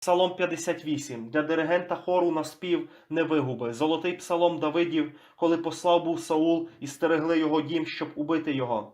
Псалом 58 для диригента хору на спів не вигуби. Золотий псалом Давидів, коли послав був Саул і стерегли його дім, щоб убити його.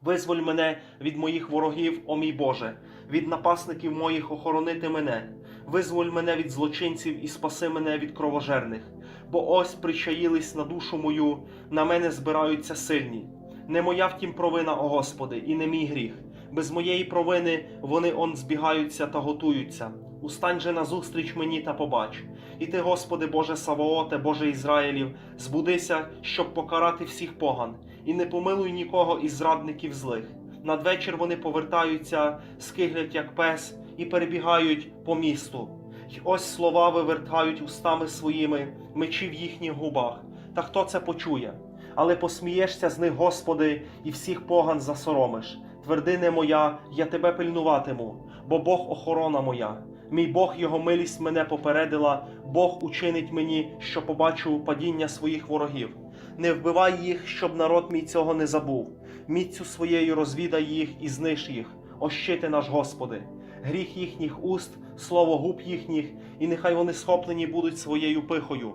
Визволь мене від моїх ворогів, о мій Боже, від напасників моїх охоронити мене. Визволь мене від злочинців і спаси мене від кровожерних. Бо ось причаїлись на душу мою, на мене збираються сильні. Не моя втім провина, о Господи, і не мій гріх. Без моєї провини вони он збігаються та готуються. Устань же назустріч мені та побач. І ти, Господи Боже Савооте, Боже Ізраїлів, збудися, щоб покарати всіх поган, і не помилуй нікого із зрадників злих. Надвечір вони повертаються, скиглять, як пес, і перебігають по місту. Й ось слова вивертають устами своїми, мечі в їхніх губах. Та хто це почує? Але посмієшся з них, Господи, і всіх поган засоромиш. Твердине моя, я тебе пильнуватиму, бо Бог охорона моя. Мій Бог його милість мене попередила, Бог учинить мені, що побачу падіння своїх ворогів. Не вбивай їх, щоб народ мій цього не забув. Міцю своєю розвідай їх і зниж їх. Ощити наш Господи. Гріх їхніх уст, слово губ їхніх, і нехай вони схоплені будуть своєю пихою.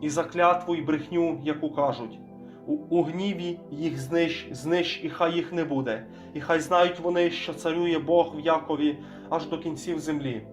І за клятву й брехню, яку кажуть. У, гніві їх знищ, знищ, і хай їх не буде, і хай знають вони, що царює Бог в Якові аж до кінців землі.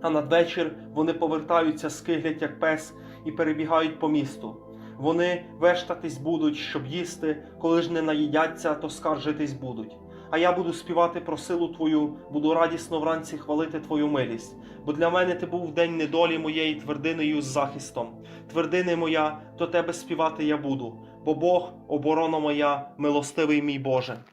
А надвечір вони повертаються, скиглять, як пес, і перебігають по місту. Вони вештатись будуть, щоб їсти, коли ж не наїдяться, то скаржитись будуть. А я буду співати про силу Твою, буду радісно вранці хвалити Твою милість. Бо для мене ти був день недолі моєї твердинею з захистом. Твердини моя, до тебе співати я буду, бо Бог, оборона моя, милостивий мій Боже.